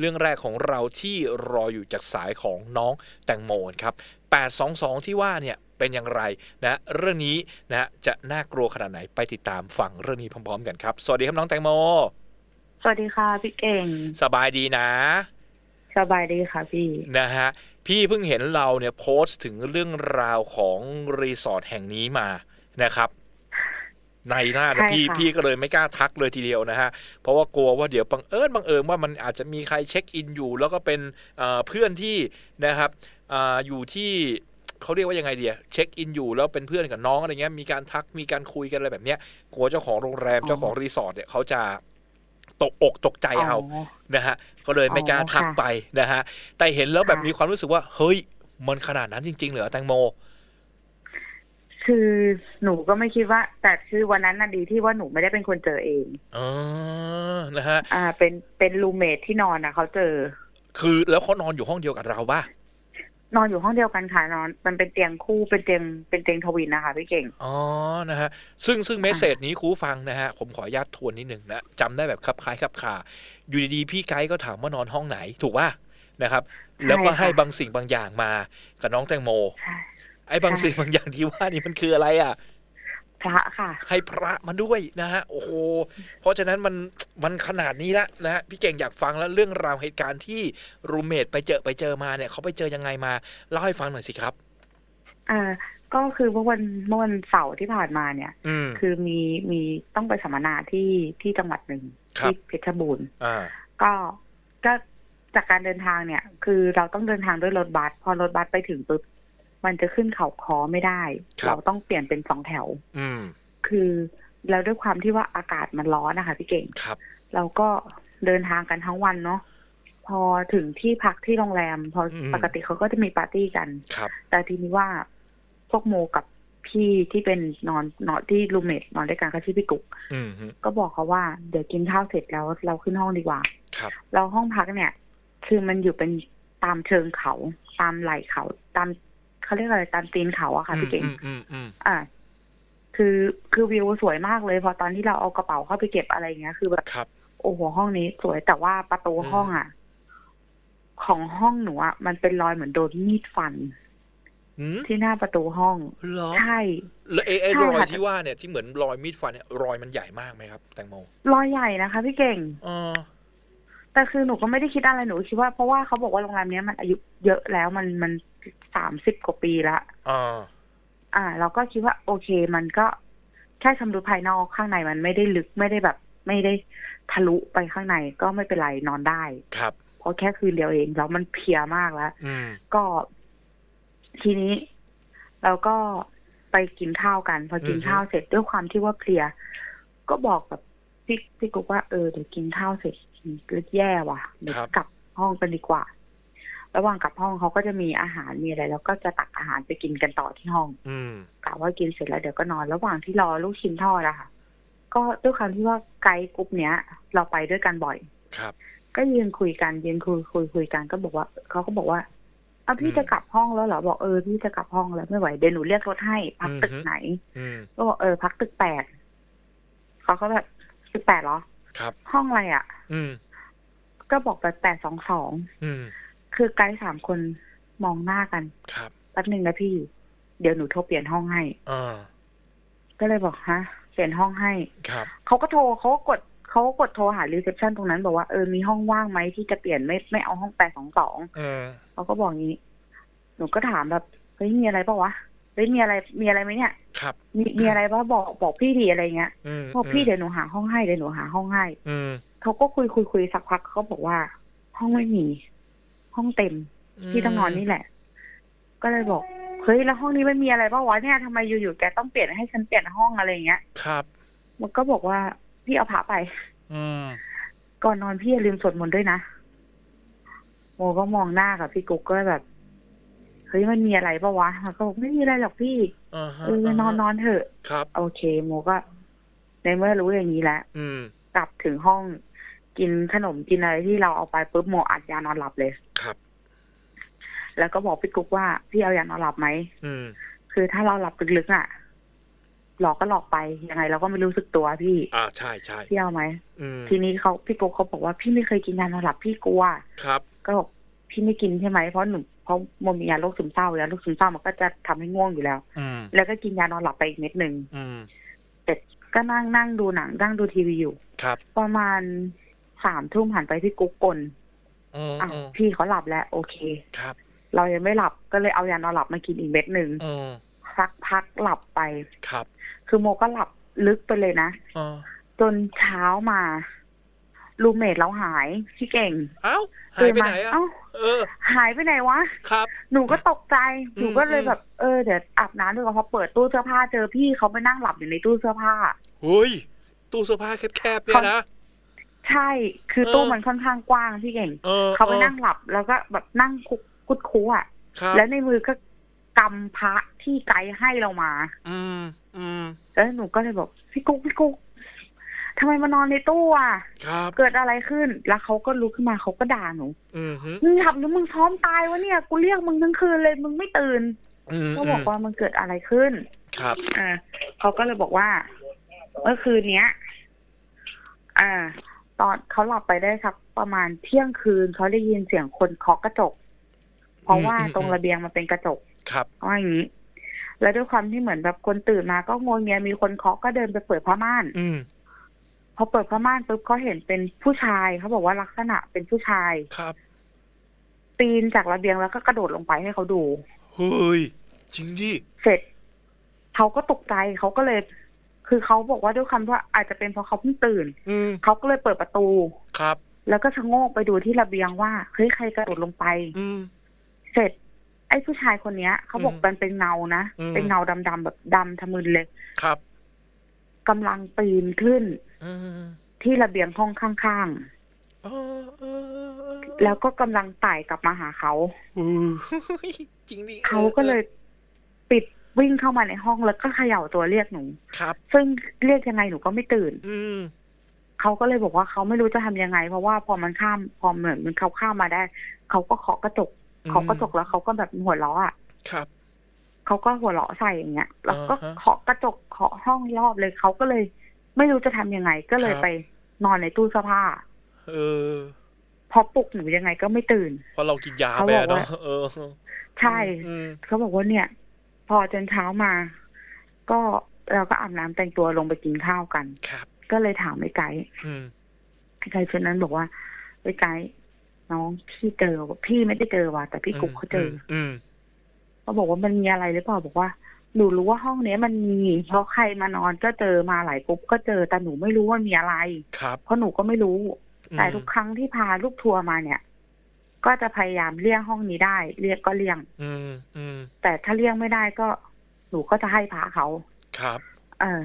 เรื่องแรกของเราที่รออยู่จากสายของน้องแตงโมครับ 822 ที่ว่าเนี่ยเป็นอย่างไรนะเรื่องนี้นะจะน่ากลัวขนาดไหนไปติดตามฟังเรื่องนี้พร้อมๆกันครับ สวัสดีครับน้องแตงโม สวัสดีค่ะพี่เก่ง สบายดีนะ สบายดีค่ะพี่นะฮะพี่เพิ่งเห็นเราเนี่ยโพสต์ถึงเรื่องราวของรีสอร์ทแห่งนี้มานะครับ ในหน้าใช่พี่ค่ะพี่ก็เลยไม่กล้าทักเลยทีเดียวนะฮะ เพราะว่ากลัวว่าเดี๋ยวบังเอิญบังเอิญว่ามันอาจจะมีใครเช็คอินอยู่ แล้วก็เป็นเอ่อเพื่อนที่นะครับอาอยู่ที่เขาเรียกว่ายังไงเดียเช็คอินอยู่แล้วเป็นเพื่อนกับน้องอะไรเงี้ยมีการทักมีการคุยกันอะไรแบบเนี้ยกลัวเจ้าของโรงแรมเจ้าของรีสอร์ทเนี่ยเขาจะตกอกตกใจเอานะฮะก็เลยไม่กล้าอ๋อทักค่ะไปนะฮะแต่เห็นแล้วแบบค่ะมีความรู้สึกว่า เฮ้ยมันขนาดนั้นจริง ๆ เหรอแตงโม คือหนูก็ไม่คิดว่า แต่คือวันนั้นน่ะดีที่ว่าหนูไม่ได้เป็นคนเจอเองอ๋อนะฮะ อ่า เป็นเป็นรูเมทที่นอนนะเขาเจอ คือแล้วเขานอนอยู่ห้องเดียวกับเราป่ะนอนอยู่ห้องเดียวกันค่ะนอน มันเป็นเตียงคู่เป็นเตียงเป็นเตียงทวินนะคะพี่เก่งอ๋อนะฮะซึ่งซึ่งเมสเซจนี้ครูฟังนะฮะผมขออนุญาตทวนนิดหนึ่งนะจำได้แบบคลับคล้ายคลับคาอยู่ดีๆพี่ไกด์ก็ถามว่านอนห้องไหน ถูกป่ะนะครับ แล้วก็ใช่ค่ะให้บางสิ่งบางอย่างมากับน้องแตงโมใช่ ไอ้บางใช่สิ่งบางอย่างที่ว่านี่มันคืออะไรอะพระค่ะ ให้พระมาด้วยนะฮะโอ้โหเพราะฉะนั้นมันมันขนาดนี้ละนะฮะพี่เก่งอยากฟังแล้วเรื่องราวเหตุการณ์ที่รูเมทไปเจอไปเจอมาเนี่ยเขาไปเจอยังไงมาเล่าให้ฟังหน่อยสิครับ อ่าก็คือเมื่อวันเมื่อวันเสาร์ที่ผ่านมาเนี่ยอืมคือมีมีต้องไปสัมมนาที่ที่จังหวัดหนึ่งครับที่เพชรบูรณ์อ่าก็ก็จากการเดินทางเนี่ย คือเราต้องเดินทางด้วยรถบัสพอรถบัสไปถึงปุ๊บ มันจะขึ้นเขาคอไม่ได้ ครับ เราต้องเปลี่ยนเป็นสองแถว อืมคือแล้วด้วยความที่ว่าอากาศมันร้อนนะคะพี่เก่ง ครับ เราก็เดินทางกันทั้งวันเนาะพอถึงที่พักที่โรงแรม พออม ปกติเขาก็จะมีปาร์ตี้กัน ครับ แต่ทีนี้ว่าพวกโมกับพี่ที่เป็นนอนนอนที่รูเมทนอนด้วยกันก็ชื่อพี่กุ๊กอืมฮึก็บอกเขาว่าเดี๋ยวกินข้าวเสร็จแล้วเราขึ้นห้องดีกว่า ครับ เราห้องพักเนี่ย คือมันอยู่เป็นตามเชิงเขา ตามไหล่เขา ตาม เขาเรียกอะไรตามตีนเขาอะค่ะพี่เก่งอืมอืมอืมอ่า คือคือวิวสวยมากเลยพอตอนที่เราเอากระเป๋าเข้าไปเก็บอะไรเงี้ย คือแบบครับโอ้โหห้องนี้สวยแต่ว่าประตูอืมห้องอะของห้องหนูอะมันเป็นรอยเหมือนโดนมีดฟันอืมที่หน้าประตูห้องเหรอใช่ แล้วไอ้ไอ้ใช่รอยค่ะที่ว่าเนี่ยที่เหมือนรอยมีดฟันเนี่ยรอยมันใหญ่มากไหมครับ แตงโมรอยใหญ่นะคะ พี่เก่งอ๋อแต่คือหนูก็ไม่ได้คิดอะไรหนูคิดว่าเพราะว่าเขาบอกว่าโรงแรมเนี้ยมันอายุเยอะแล้วมันมัน สามสิบกว่าปีละอ่าอ่า เราก็คิดว่าโอเค มันก็แค่ชำรุดภายนอกข้างในมันไม่ได้ลึกไม่ได้แบบ ไม่ได้ทะลุไปข้างในก็ไม่เป็นไรนอนได้ ครับเพราะแค่คืนเดียวเองแล้วมันเพลียมากแล้วอืมก็ทีนี้เราก็ไปกินข้าวกัน พอกินอือฮึข้าวเสร็จด้วยความที่ว่าเพลีย ก็บอกกับพี่พี่กุ๊กว่าเออเดี๋ยวกินข้าวเสร็จก็แย่ว่ะเดี๋ยวกลับห้องกันดีกว่า ระหว่างกลับห้องเขาก็จะมีอาหารมีอะไร แล้วก็จะตักอาหารไปกินกันต่อที่ห้องอืมกะว่ากินเสร็จแล้วเดี๋ยวก็นอน ระหว่างที่รอลูกชิ้นทอดอะค่ะ ก็ด้วยความที่ว่าไกด์กรุ๊ปเนี้ย เราไปด้วยกันบ่อย ครับ ก็ยืนคุยกันยืนคุยคุยคุยกันก็บอกว่าเขาก็บอกว่าอ้าวพี่อืมจะกลับห้องแล้วเหรอบอกเออพี่จะกลับห้องแล้วไม่ไหวเดี๋ยวหนูเรียกรถให้พักตึกอือฮึไหนอืมก็บอกเออพักตึกแปดเขาก็แบบตึกแปดเหรอครับ ห้องอะไรอะ อืมก็บอกไปแปดสองสองอืม คือไกด์สามคนมองหน้ากัน ครับแป๊บหนึ่งนะพี่ เดี๋ยวหนูโทรเปลี่ยนห้องให้อ่าก็เลยบอกฮะเปลี่ยนห้องให้ ครับเขาก็โทรเขาก็กดเขาก็กดโทรหารีเซพชันตรงนั้นบอกว่าเออมีห้องว่างไหมที่จะเปลี่ยนไม่ไม่เอาห้องแปดสองสองเออเขาก็บอกงี้ หนูก็ถามแบบเฮ้ยมีอะไรปะวะเฮ้ยมีอะไรมีอะไรไหมเนี่ย ครับ มีมีอะไรปะบอกบอกพี่ดีอะไรเงี้ยอืมบอกพี่เดี๋ยวหนูหาห้องให้เดี๋ยวหนูหาห้องให้อืมเขาก็คุยคุยคุยสักพักเขาบอกว่า ห้องไม่มี ห้องเต็มที่ต้องนอนนี่แหละ ก็เลยบอกเฮ้ยแล้วห้องนี้ไม่มีอะไรปะวะเนี่ยทำไมอยู่ๆแกต้องเปลี่ยนให้ฉันเปลี่ยนห้องอะไรเงี้ย ครับ มันก็บอกว่าพี่เอาพระไป อืมก่อนนอนพี่อย่าลืมสวดมนต์ด้วยนะโมก็มองหน้ากับพี่กุ๊กก็แบบเฮ้ยมันมีอะไรปะวะมันก็บอกไม่มีอะไรหรอกพี่อ่าฮะเออนอนนอนเถอะ ครับ โอเค โมก็ ในเมื่อรู้อย่างนี้แล้วอืมกลับถึงห้อง กินขนมกินอะไรที่เราเอาไปปุ๊บโมอัดยานอนหลับเลย ครับ แล้วก็บอกพี่กุ๊กว่าพี่เอายานอนหลับไหมอืม คือถ้าเราหลับลึกๆอะ หลอกก็หลอกไปยังไง เราก็ไม่รู้สึกตัวพี่อ่าใช่ใช่พี่เอาไหมอืมทีนี้เขาพี่กุ๊กเขาบอกว่าพี่ไม่เคยกินยานอนหลับพี่กลัว ครับ ก็บอกพี่ไม่กินใช่ไหมเพราะหนูเพราะโมมียาโรคซึมเศร้าแล้วโรคซึมเศร้ามันก็จะทำให้ง่วงอยู่แล้ว อืม แล้วก็กินยานอนหลับไปอีกเม็ดหนึ่งอืมแต่ก็นั่งนั่งดูหนังนั่งดูทีวีอยู่ ครับ ประมาณ สามทุ่มหันไปพี่กุ๊กกลนอืมอะอืมพี่เขาหลับแล้ว โอเคครับ เรายังไม่หลับก็เลยเอายานอนหลับมากินอีกเม็ดหนึ่งอืมสักพักหลับไปครับ คือโมก็หลับลึกไปเลยนะอ๋อจนเช้ามารูเมทเราหายพี่เก่ง เอ้าหายไปไหนตื่มาอะเอ้าเออหายไปไหนวะครับ หนูก็ตกใจอืมหนูก็เลยแบบเออเดี๋ยวอาบน้ำด้วยกันพอเปิดตู้เสื้อผ้าเจอพี่เขาไปนั่งหลับอยู่ในตู้เสื้อผ้าเฮ้ยตู้เสื้อผ้าแคบๆเนี่ยนะ ใช่ คือเออตู้มันค่อนข้างกว้างพี่เก่งเออเขาไปออนั่งหลับแล้วก็แบบนั่งคุกคุดคูอะครับแล้วในมือก็กำพระที่ไกด์ให้เรามา อืมอืมแล้วหนูก็เลยบอกพี่กุ๊กพี่กุ๊กทำไมมานอนในตู้อะครับเกิดอะไรขึ้น แล้วเขาก็ลุกขึ้นมาเขาก็ด่าหนูอืมฮึมึงหลับหรือมึงซ้อมตายวะเนี่ย กูเรียกมึงทั้งคืนเลยมึงไม่ตื่นอืมก็บอกว่ามันเกิดอะไรขึ้น ครับอ่าเขาก็เลยบอกว่าเมื่อคืนเนี้ย อ่า ตอนเขาหลับไปได้สักประมาณเที่ยงคืนเขาได้ยินเสียงคนเคาะกระจก เพราะว่าตรงระเบียงมันเป็นกระจกครับว่าอย่างนี้ แล้วด้วยความที่เหมือนแบบคนตื่นมาก็งงเงียมีคนเคาะก็เดินไปเปิดผ้าม่าน อืมพอเปิดผ้าม่านปุ๊บเขาเห็นเป็นผู้ชายเขาบอกว่าลักษณะเป็นผู้ชายครับ ปีนจากระเบียงแล้วก็กระโดดลงไปให้เขาดูเฮ้ยจริงดิเสร็จเขาก็ตกใจเขาก็เลย คือเขาบอกว่าด้วยคำว่าอาจจะเป็นเพราะเขาเพิ่งตื่นอืมเขาก็เลยเปิดประตูครับ แล้วก็ชะโงกไปดูที่ระเบียงว่าเฮ้ยใครกระโดดลงไปอืมเสร็จ ไอ้ผู้ชายคนเนี้ยเขาบอกอืมมันเป็นเงานะอืมเป็นเงาดำๆแบบดำทะมึนเลยครับกำลังปีนขึ้นอืมที่ระเบียงห้องข้างเออเออเออๆแล้วก็กำลังไต่กลับมาหาเขาเออจริงดิเขาก็เลยปิด วิ่งเข้ามาในห้องแล้วก็เขย่าตัวเรียกหนู ครับ ซึ่งเรียกยังไงหนูก็ไม่ตื่น อืมเขาก็เลยบอกว่าเขาไม่รู้จะทำยังไง เพราะว่าพอมันข้ามพอเหมือนมันเขาข้ามมาได้ เขาก็เคาะกระจกอืมเคาะกระจกแล้วเขาก็แบบหัวเราะอะ ครับเขาก็หัวเราะใส่อย่างเงี้ย แล้วก็อ่าฮะเคาะกระจกเคาะห้องรอบเลยเขาก็เลย ไม่รู้จะทำยังไง ก็เลยครับไปนอนในตู้เสื้อผ้า เออ พอปลุกหนูยังไงก็ไม่ตื่น เพราะเรากินยาเขาไปบอกอะเนาะว่าเออใช่อืมเขาบอกว่าเนี่ย พอจนเช้ามา ก็เราก็อาบน้ำแต่งตัวลงไปกินข้าวกันครับก็เลยถามไอ้ไก่อืมไอ้ไก่ชุดนั้นบอกว่าไอ้ไก่น้องพี่เจอว่ะพี่ไม่ได้เจอว่ะแต่พี่กุ๊กเขาเจอออืมเขาบอกว่ามันมีอะไรหรือเปล่าบอกว่าหนูรู้ว่าห้องเนี้ยมันมีเพราะใครมานอนก็เจอมาหลายกรุ๊ปก็เจอแต่หนูไม่รู้ว่ามีอะไรครับเพราะหนูก็ไม่รู้อืมแต่ทุกครั้งที่พาลูกทัวร์มาเนี่ย ก็จะพยายามเลี่ยงห้องนี้ได้เรียกก็เลี่ยง อืมอืมแต่ถ้าเลี่ยงไม่ได้ก็หนูก็จะให้พาเขาครับ เออ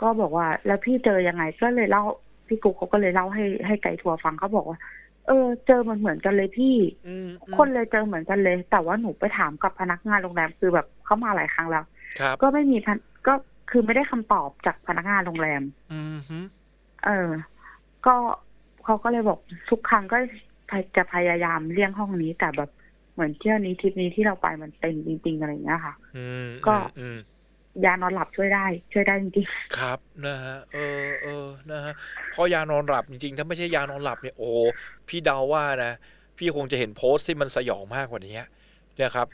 ก็บอกว่า แล้วพี่เจอยังไง ก็เลยเล่าพี่กุ๊กเขาก็เลยเล่าให้ให้ไกด์ทัวร์ฟังเขาบอกว่า เออ เจอมันเหมือนกันเลยพี่อืมอืมคนเลยเจอเหมือนกันเลย แต่ว่าหนูไปถามกับพนักงานโรงแรมคือแบบเขามาหลายครั้งแล้วครับก็ไม่มีพันก็คือไม่ได้คำตอบจากพนักงานโรงแรม อืมฮึเออ ก็เขาก็เลยบอกทุกครั้งก็ จะพยายามเลี่ยงห้องนี้แต่แบบเหมือนเที่ยวนี้ทริปนี้ที่เราไปมันเต็มจริง ๆ อะไรอย่างเงี้ยค่ะอืมก็อืมยานอนหลับช่วยได้ ช่วยได้จริงครับนะฮะเออเออนะฮะเพราะยานอนหลับจริงๆ ถ้าไม่ใช่ยานอนหลับเนี่ยโอ้พี่เดาว่านะพี่คงจะเห็นโพสต์ที่มันสยองมากกว่านี้เนี่ยครับ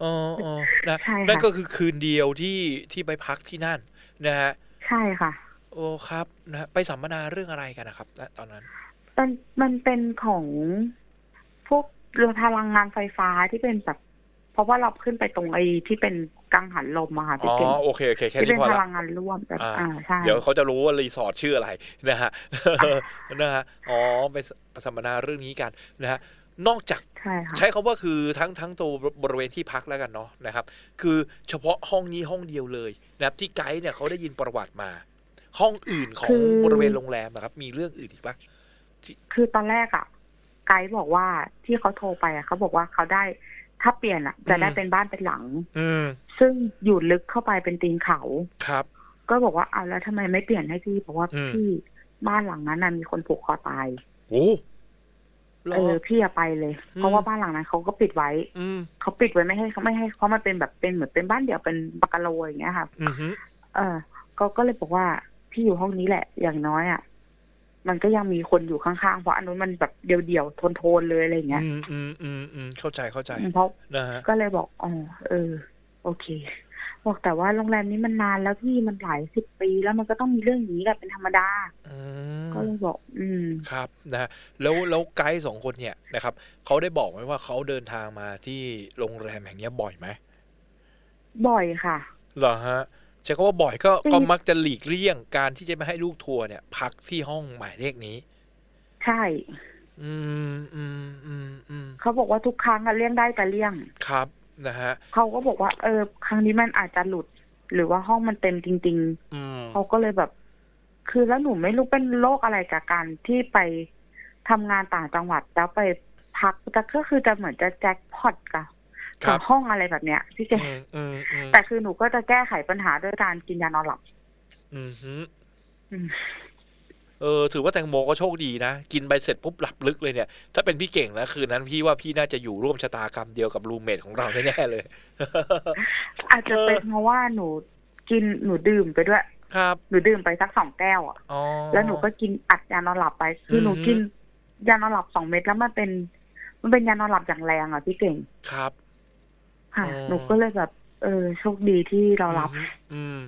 เออเออนะใช่ค่ะนั่นก็คือคืนเดียวที่ที่ไปพักที่นั่นนะฮะๆใช่ค่ะ โอ้ครับนะฮะไปสัมมนาเรื่องอะไรกันนะครับณตอนนั้น มันมันเป็นของพวกเรือพลังงานไฟฟ้าที่เป็นแบบ เพราะว่าเราขึ้นไปตรงไอ้ที่เป็นกังหันลมอะค่ะอ๋พี่อเก่งโอเคโอเคแค่ที่นี้เป็นพอพละลังงานร่วมแบบอ่าอ่าใช่เดี๋ยวเขาจะรู้ว่ารีสอร์ทชื่ออะไรนะฮะนะฮะอ๋อไปสัมมนาเรื่องนี้กันนะฮะนอกจากใช่ค่ะใช้คาว่าคือทั้งทั้งตัวบริเวณที่พักแล้วกันเนาะนะครับ คือเฉพาะห้องนี้ห้องเดียวเลยนะครับที่ไกด์เนี่ยเขาได้ยินประวัติมา ห้องอื่นของบริเวณโรงแรมนะครับ มีเรื่องอื่นอีกปะ คือตอนแรกอะไกด์บอกว่าที่เขาโทรไปอะเขาบอกว่าเขาได้ถ้าเปลี่ยนอะจะได้เป็นบ้านเป็นหลัง อืมซึ่งอยู่ลึกเข้าไปเป็นตีนเขาครับ ก็บอกว่าเอาแล้วทำไมไม่เปลี่ยนให้พี่บอกว่าอืมพี่บ้านหลังนั้นน่ะมีคนผูกคอตายโอ้เหรเอออพี่อะไปเลยอืมเพราะว่าบ้านหลังนั้นเขาก็ปิดไว้อืมเขาปิดไว้ไม่ให้เขาไม่ให้เพราะมันเป็นแบบเป็นเหมือนเป็นบ้านเดี่ยวเป็นบักกะโลอย่างเงี้ยค่ะอืมฮึเออก็ก็เลยบอกว่าพี่อยู่ห้องนี้แหละ อย่างน้อยอะ มันก็ยังมีคนอยู่ข้างๆ เพราะอันนู้นมันแบบเดี่ยวๆโทนๆเลยอะไรอย่างเงี้ย อืมอืมอืมอืมเข้าใจเข้าใจเพราะนะฮะก็เลยบอกอ๋อเออ โอเค บอกแต่ว่าโรงแรมนี้มันนานแล้วพี่มันหลายสิบปีแล้วมันก็ต้องมีเรื่องอย่างนี้แหละเป็นธรรมดาอืมก็เลยบอก อืม ครับนะฮะแล้วแล้วไกด์สองคนเนี่ยนะครับเขาได้บอกไหมว่าเขาเดินทางมาที่โรงแรมแห่งเนี้ยบ่อยไหมบ่อยค่ะเหรอฮะ ใช้คำว่าบ่อยก็จริงก็มักจะหลีกเลี่ยงการที่จะไม่ให้ลูกทัวร์เนี่ย พักที่ห้องหมายเลขนี้ ใช่ อืมอืมอืมอืมเขาบอกว่าทุกครั้งอะเลี่ยงได้แต่เลี่ยงครับนะฮะเขาก็บอกว่า เออ ครั้งนี้มันอาจจะหลุด หรือว่าห้องมันเต็มจริงๆอืมเขาก็เลยแบบ คือแล้วหนูไม่รู้เป็นโรคอะไรจากการที่ไปทำงานต่างจังหวัดแล้วไปพักแต่ก็คือจะเหมือนจะแจ็คพอตกับ คกัรับบห้องอะไรแบบเนี้ยพี่เจอืมอืมอืมแต่คือหนูก็จะแก้ไขปัญหาด้วยการกินยานอนหลับ อืมฮึอืมเออถือว่าแตงโมก็โชคดีนะ กินไปเสร็จปุ๊บหลับลึกเลยเนี่ย ถ้าเป็นพี่เก่งนะคืนนั้นพี่ว่าพี่น่าจะอยู่ร่วมชะตากรรมเดียวกับรูมเมทของเราแน่ๆเลย อาจจะเป็นเพราะว่าหนูกินหนูดื่มไปด้วย ครับ หนูดื่มไปสักสองแก้วอะอ๋อแล้วหนูก็กินอัดยานอนหลับไป คือหนูอือฮึกินยานอนหลับสองเม็ดแล้วมันเป็น มันเป็นยานอนหลับอย่างแรงอะพี่เก่งครับ ค่ะอ๋อหนูก็เลยแบบ เออโชคดีที่เรารับ อืมอืม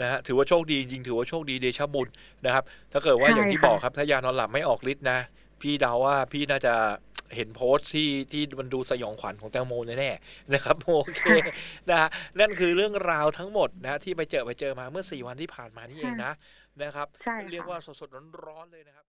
นะฮะถือว่าโชคดีจริงๆถือว่าโชคดีเดชะบุญนะครับ ถ้าเกิดว่าใช่อย่างที่ค่ะบอกครับถ้ายานอนหลับไม่ออกฤทธิ์นะพี่เดาว่าพี่น่าจะเห็นโพสต์ที่ที่มันดูสยองขวัญของแตงโมแน่ๆนะครับโอเคนะฮะนั่นคือเรื่องราวทั้งหมดนะที่ไปเจอไปเจอมาเมื่อสี่วันที่ผ่านมานี่เองนะนะครับใช่ค่ะเรียกว่าสดๆร้อนๆเลยนะครับ